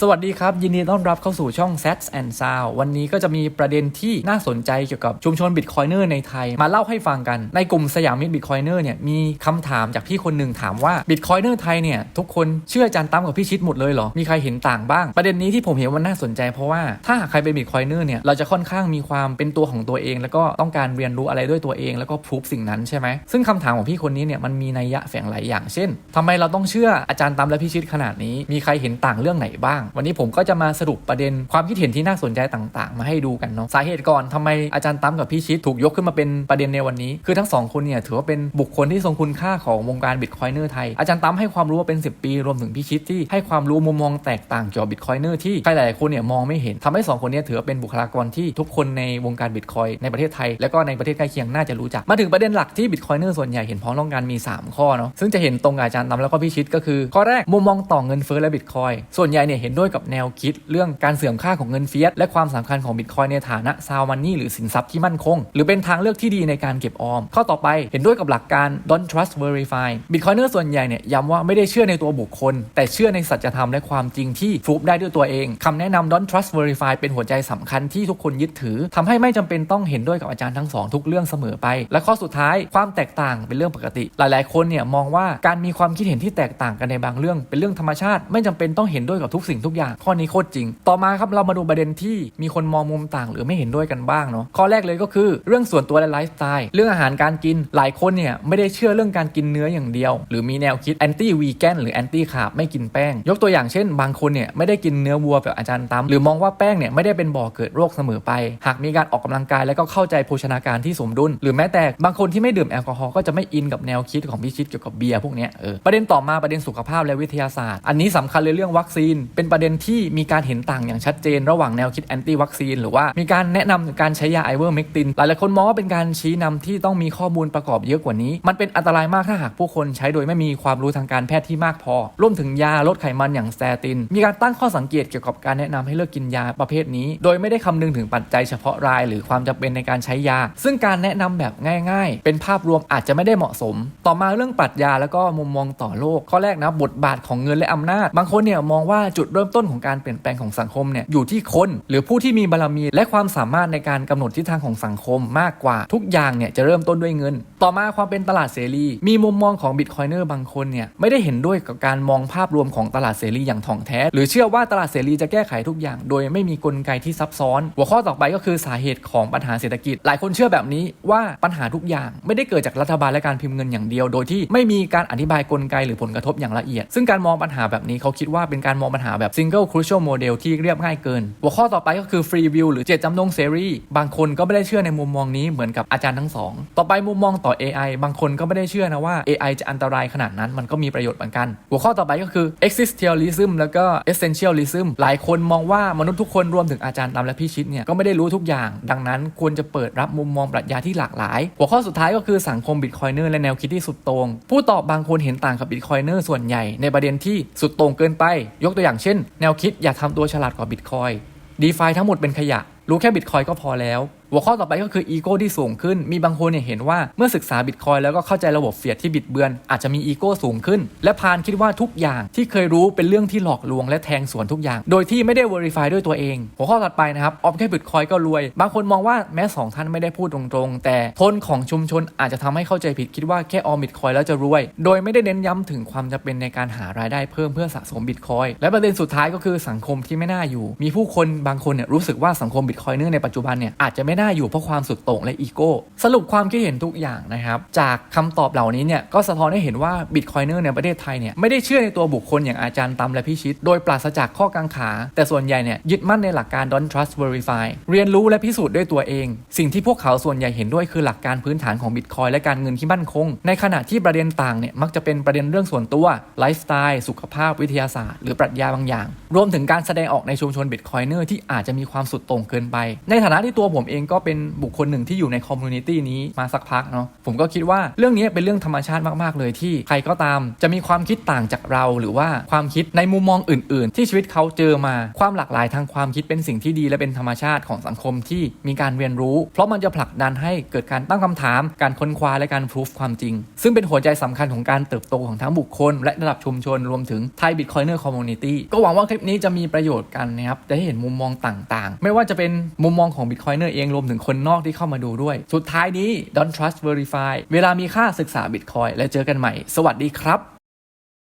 สวัสดีครับ ยินดีต้อนรับเข้าสู่ช่อง Sats and Sound วันนี้ก็จะมีประเด็นที่น่าสนใจเกี่ยวกับชุมชนบิตคอยเนอร์ในไทย มาเล่าให้ฟังกัน ในกลุ่มสยามมิตรบิตคอยเนอร์เนี่ยมีคำถามจากพี่คนหนึ่งถามว่าบิตคอยเนอร์ไทยเนี่ยทุกคนเชื่ออาจารย์ตั้มกับพี่ชิดหมดเลยเหรอ มีใครเห็นต่างบ้าง ประเด็นนี้ที่ผมเห็นว่าน่าสนใจเพราะว่าถ้าหากใครเป็นบิตคอยเนอร์เนี่ยเราจะค่อนข้างมีความเป็นตัวของตัวเอง แล้วก็ต้องการเรียนรู้อะไรด้วยตัวเอง แล้วก็พูฟสิ่งนั้นใช่ไหมซึ่งคำถามของพี่คนนี้เนี่ยมันมีนัยยะแฝงหลายอย่างเช่นทำไมเราต้องเชื่ออาจารย์ตั้มและพี่ชิดขนาดนี้ มีใครเห็นต่างเรื่องไหนบ้างวันนี้ผมก็จะมาสรุปประเด็นความคิดเห็นที่น่าสนใจต่าง ๆ มาให้ดูกันเนาะสาเหตุก่อนทำไมอาจารย์ตั้มกับพี่ชิดถูกยกขึ้นมาเป็นประเด็นในวันนี้ คือทั้งสองคนเนี่ยถือว่าเป็นบุคคลที่ทรงคุณค่าของวงการบิตคอยเนอร์ไทย อาจารย์ตั้มให้ความรู้มาเป็น 10 ปี รวมถึงพี่ชิดที่ให้ความรู้มุมมองแตกต่างเกี่ยวกับบิตคอยเนอร์ที่ใครหลายคนเนี่ยมองไม่เห็นทำให้สองคนนี้ถือว่าเป็นบุคลากรที่ทุกคนในวงการบิตคอยในประเทศไทย และก็ในประเทศใกล้เคียงน่าจะรู้จัก มาถึงประเด็นหลักที่บิตคอยเนอร์ส่วนใหญ่เห็นพ้องต้องกันมี 3 ข้อเนาะซึ่งจะเห็นตรงกับอาจารย์ตั้มแล้วก็พี่ชิดก็คือข้อแรกมุมมองต่อเงินเฟ้อและบิตคอยส่วนใหญ่เนี่ยเห็นด้วยกับแนวคิดเรื่องการเสื่อมค่าของเงินเฟียสและความสำคัญของบิตคอยในฐานะซาวมันนี่หรือสินทรัพย์ที่มั่นคง หรือเป็นทางเลือกที่ดีในการเก็บออม ข้อต่อไปเห็นด้วยกับหลักการ don't trust verify บิตคอยเนอร์ส่วนใหญ่เนี่ยย้ำว่าไม่ได้เชื่อในตัวบุคคล แต่เชื่อในสัจธรรมและความจริงที่ฟลุกได้ด้วยตัวเองคำแนะนำ don't trust verify เป็นหัวใจสำคัญที่ทุกคนยึดถือทำให้ไม่จำเป็นต้องเห็นด้วยกับอาจารย์ทั้งสองทุกเรื่องเสมอไป และข้อสุดท้ายความแตกต่างเป็นเรื่องปกติ หลาย ๆ คนเนี่ยมองว่าการมีความคิดเห็นที่แตกต่างกันในบางเรื่อง เป็นเรื่องธรรมชาติ ไม่จำเป็นต้องเห็นด้วยกับทุกสิ่งทุกอย่าง ข้อนี้โคตรจริง ต่อมาครับเรามาดูประเด็นที่มีคนมองมุมต่าง หรือไม่เห็นด้วยกันบ้างเนาะข้อแรกเลยก็คือเรื่องส่วนตัวและไลฟ์สไตล์เรื่องอาหารการกินหลายคนเนี่ยไม่ได้เชื่อเรื่องการกินเนื้ออย่างเดียว หรือมีแนวคิดแอนตี้วีแกนหรือแอนตี้คาร์บไม่กินแป้ง ยกตัวอย่างเช่น บางคนเนี่ยไม่ได้กินเนื้อวัวแบบอาจารย์ตั้มหรือมองว่าแป้งเนี่ยไม่ได้เป็นบ่อเกิดโรคเสมอไป หากมีการออกกำลังกายแล้วก็เข้าใจโภชนาการที่สมดุล หรือแม้แต่บางคนที่ไม่ดื่มแอลกอฮอล์ก็จะไม่อินกับแนวคิดของพิชิตเกี่ยวกับเบียร์พวกนี้เออประเด็นต่อมาประเด็นสุขภาพและวิทยาศาสตร์ อันนี้สำคัญเลยเรื่องวัคซีนเป็นประประเด็นที่มีการเห็นต่างอย่างชัดเจน ระหว่างแนวคิดแอนตี้วัคซีนหรือว่ามีการแนะนำการใช้ยาไอเวอร์เมกตินหลายๆคนมองว่าเป็นการชี้นำที่ต้องมีข้อมูลประกอบเยอะกว่านี้ มันเป็นอันตรายมากถ้าหากผู้คนใช้โดยไม่มีความรู้ทางการแพทย์ที่มากพอ รวมถึงยาลดไขมันอย่างสเตติน มีการตั้งข้อสังเกตเกี่ยวกับการแนะนำให้เลิกกินยาประเภทนี้ โดยไม่ได้คำนึงถึงปัจจัยเฉพาะราย หรือความจำเป็นในการใช้ยา ซึ่งการแนะนำแบบง่าย ๆ เป็นภาพรวมอาจจะไม่ได้เหมาะสม ต่อมาเรื่องปรัชญาแล้วก็มุมมองต่อโลกข้อแรกนะบทบาทของเงินและอำนาจ บางคนเนี่ยมองว่าจุดเริ่มต้นของการเปลี่ยนแปลงของสังคมเนี่ยอยู่ที่คน หรือผู้ที่มีบารมีและความสามารถในการกำหนดทิศทางของสังคมมากกว่าทุกอย่างเนี่ยจะเริ่มต้นด้วยเงิน ต่อมาความเป็นตลาดเสรี มีมุมมองของบิตคอยเนอร์บางคนเนี่ยไม่ได้เห็นด้วยกับการมองภาพรวมของตลาดเสรีอย่างถ่องแท้ หรือเชื่อว่าตลาดเสรีจะแก้ไขทุกอย่าง โดยไม่มีกลไกที่ซับซ้อน หัวข้อต่อไปก็คือสาเหตุของปัญหาเศรษฐกิจ หลายคนเชื่อแบบนี้ว่าปัญหาทุกอย่าง ไม่ได้เกิดจากรัฐบาลและการพิมพ์เงินอย่างเดียว โดยที่ไม่มีการอธิบายกลไกหรือผลกระทบอย่างละเอียด ซึ่งการมองปัญหาแบบนี้เขาคิดว่าเป็นการมองปัญหาแบบ single crucial model ที่เรียบง่ายเกิน หัวข้อต่อไปก็คือ free will หรือเจตจำนงเสรีบางคนก็ไม่ได้เชื่อในมุมมองนี้เหมือนกับอาจารย์ทั้งสองต่อไปมุมมองต่อ AI บางคนก็ไม่ได้เชื่อนะว่า AI จะอันตรายขนาดนั้นมันก็มีประโยชน์เหมือนกัน หัวข้อต่อไปก็คือ existentialism แล้วก็ essentialism หลายคนมองว่ามนุษย์ทุกคนรวมถึงอาจารย์ตามและพี่ชิดเนี่ยก็ไม่ได้รู้ทุกอย่าง ดังนั้นควรจะเปิดรับมุมมองปรัชญาที่หลากหลาย หัวข้อสุดท้ายก็คือสังคมบิตคอยเนอร์และแนวคิดที่สุดโต่งผู้ตอบบางคนเห็นต่างกับบิตคอยเนอร์ส่วนใหญ่ในประเด็นที่สุดโต่งเกินไป ยกตัวอย่างเช่น แนวคิดอย่าทำตัวฉลาดกว่าบิตคอยดีฟาทั้งหมดเป็นขยะ รู้แค่บิตคอยก็พอแล้ว หัวข้อต่อไปก็คืออีโก้ที่สูงขึ้น มีบางคนเนี่ยเห็นว่าเมื่อศึกษาบิตคอยแล้วก็เข้าใจระบบเฟียดที่บิดเบือน อาจจะมีอีโก้สูงขึ้น และพานคิดว่าทุกอย่างที่เคยรู้เป็นเรื่องที่หลอกลวงและแทงสวนทุกอย่าง โดยที่ไม่ได้ verify ด้วยตัวเอง หัวข้อถัดไปนะครับออมแค่บิตคอยก็รวย บางคนมองว่าแม้สองท่านไม่ได้พูดตรงๆ แต่ทนของชุมชนอาจจะทำให้เข้าใจผิดคิดว่าแค่ออมบิตคอยแล้วจะรวย โดยไม่ได้เน้นย้ำถึงความจำเป็นในการหารายได้เพิ่มเพื่อสะสมบิตคอยและประเด็นสุดท้ายก็คือสังคมที่ไม่น่าอยู่ มีผู้คนบางคนเนี่ยรู้สึกว่าสังคมบิตคอยเนอร์ในปัจจุบันเนี่ยอาจจะไม่น่าอยู่เพราะความสุดโต่งและอีโก้สรุปความคิดเห็นทุกอย่างนะครับจากคำตอบเหล่านี้เนี่ยก็สะท้อนให้เห็นว่าบิตคอยเนอร์ในประเทศไทยเนี่ยไม่ได้เชื่อในตัวบุคคลอย่างอาจารย์ตั้มและพี่ชิดโดยปราศจากข้อกังขา แต่ส่วนใหญ่เนี่ยยึดมั่นในหลักการ don't trust verify เรียนรู้และพิสูจน์ด้วยตัวเอง สิ่งที่พวกเขาส่วนใหญ่เห็นด้วยคือหลักการพื้นฐานของบิตคอยและการเงินที่มั่นคง ในขณะที่ประเด็นต่างเนี่ยมักจะเป็นประเด็นเรื่องส่วนตัวไลฟ์สไตล์สุขภาพวิทยาศาสตร์หรือปรัชญาบางอย่าง รวมถึงการแสดงออกในชุมชนบิตคอยเนอร์ที่อาจจะมีความสุดโต่งเกินไป ในฐานะที่ตัวผมเองก็เป็นบุคคลหนึ่งที่อยู่ในคอมมูนิตี้นี้มาสักพักเนาะผมก็คิดว่าเรื่องนี้เป็นเรื่องธรรมชาติมากๆเลยที่ใครก็ตาม จะมีความคิดต่างจากเรา หรือว่าความคิดในมุมมองอื่น ๆ ที่ชีวิตเขาเจอมาความหลากหลายทางความคิดเป็นสิ่งที่ดี และเป็นธรรมชาติของสังคมที่มีการเรียนรู้ เพราะมันจะผลักดันให้เกิดการตั้งคำถาม การค้นคว้าและการพิสูจความจริง ซึ่งเป็นหัวใจสำคัญของการเติบโตของทั้งบุคคล และระดับชุมชนรวมถึงไทยบิตคอยเนอร์คอมมูนิตี้ก็หวังว่าคลิปนี้จะมีประโยชน์กันนะครับจะได้เห็นมุมมองต่างๆ ไม่ว่าจะเป็นมุมมองของบิตคอยเนอร์เองรวมถึงคนนอกที่เข้ามาดูด้วย สุดท้ายนี้ don't trust verify เวลามีค่าศึกษาบิตคอยและเจอกันใหม่ สวัสดีครับ